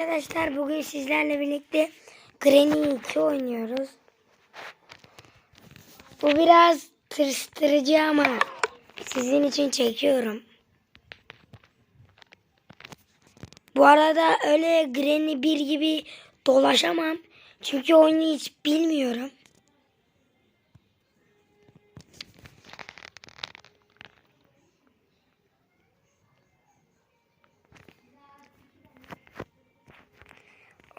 Arkadaşlar bugün sizlerle birlikte Granny 2 oynuyoruz. Bu biraz tırstırıcı ama sizin için çekiyorum. Bu arada öyle Granny 1 gibi dolaşamam. Çünkü oyunu hiç bilmiyorum.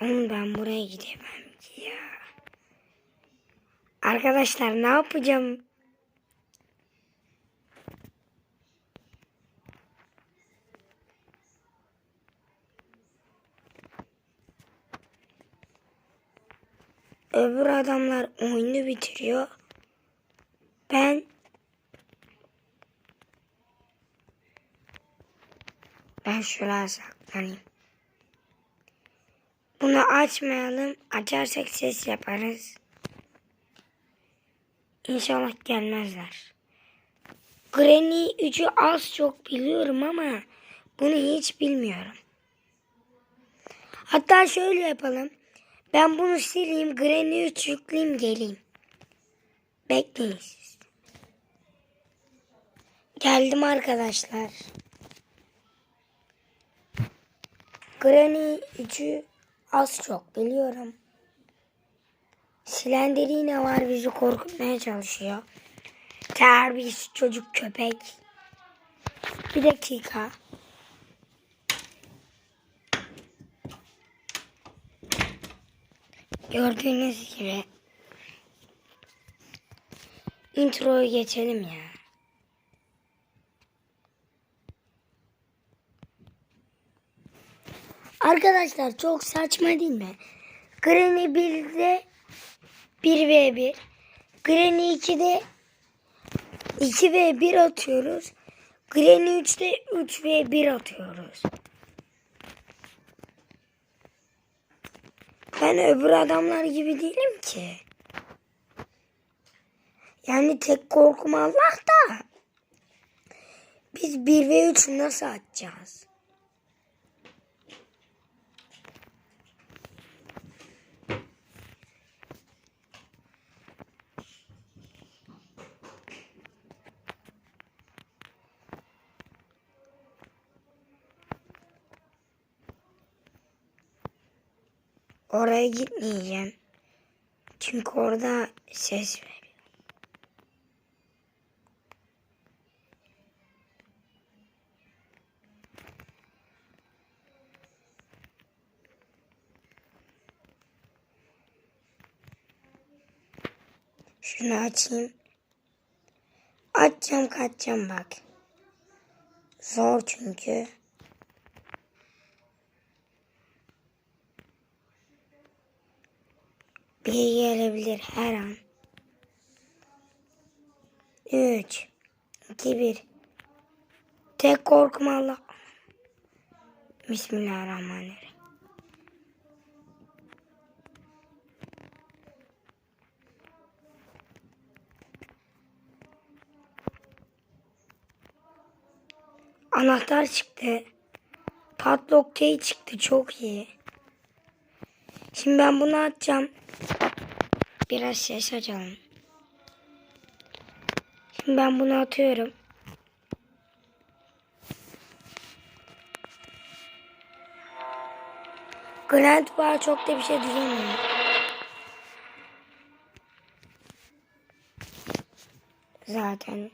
Oğlum ben buraya gidemem ki ya. Arkadaşlar ne yapacağım? Öbür adamlar oyunu bitiriyor. Ben ben şuraya saklanayım. Bunu açmayalım. Açarsak ses yaparız. İnşallah gelmezler. Granny 3'ü az çok biliyorum ama bunu hiç bilmiyorum. Hatta şöyle yapalım. Ben bunu sileyim. Granny 3 yükleyeyim geleyim. Bekleyin siz. Geldim arkadaşlar. Granny 3'ü az çok biliyorum. Silendirine var bizi korkutmaya çalışıyor. Terbiyesiz çocuk köpek. Bir dakika. Gördüğünüz gibi introyu geçelim ya. Arkadaşlar çok saçma değil mi? Granny 1'de 1v1. Granny 2'de 2v1 atıyoruz. Granny 3'te 3v1 atıyoruz. Ben öbür adamlar gibi değilim ki. Yani tek korkum Allah da. Biz 1v3 nasıl atacağız? Oraya gitmeyeceğim. Çünkü orada ses veriyor. Şunu açayım. Açacağım kaçacağım bak. Zor çünkü. Bir gelebilir her an. 3 2 1 Tek korkum Allah. Bismillahirrahmanirrahim. Anahtar çıktı. Padlock key çıktı. Çok iyi. Şimdi ben bunu atacağım. Biraz ses açalım. Şimdi ben bunu atıyorum. Grand var çok da bir şey diyemiyorum. Zaten.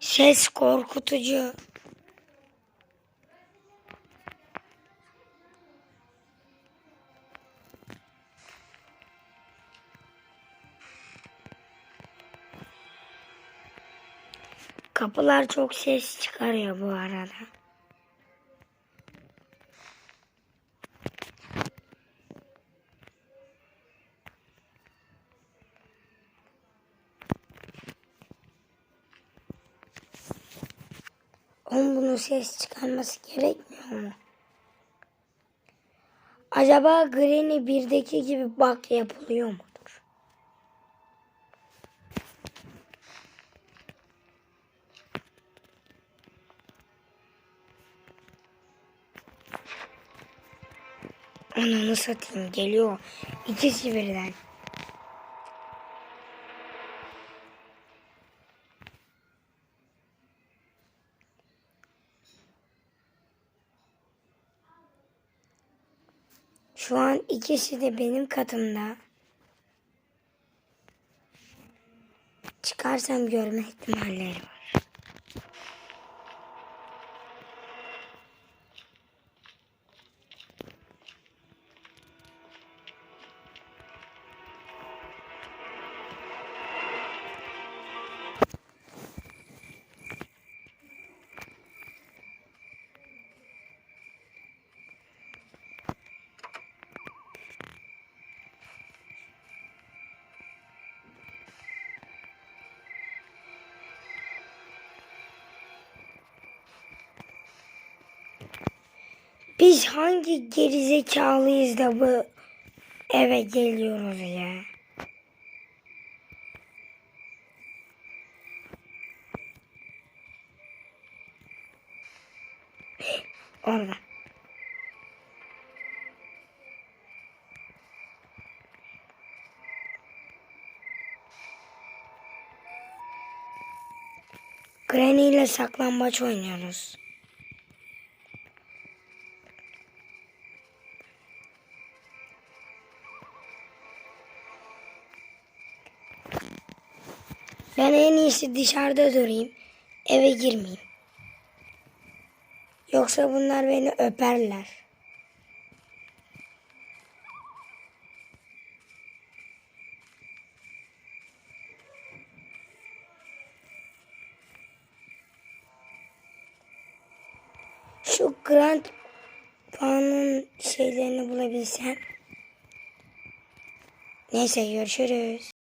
Ses korkutucu. Kapılar çok ses çıkarıyor bu arada. Onun bunun ses çıkarması gerekmiyor mu? Acaba Granny 1'deki gibi bak yapılıyor mudur? Ananı satayım geliyor. İkisi birden. Şu an ikisi de benim katımda. Çıkarsam görme ihtimalleri var. Biz hangi gerizekalıyız da bu eve geliyoruz ya? Orada. Granny ile saklambaç oynuyoruz. Ben en iyisi dışarıda durayım. Eve girmeyeyim. Yoksa bunlar beni öperler. Şu Grand Puan'ın şeylerini bulabilsem. Neyse görüşürüz.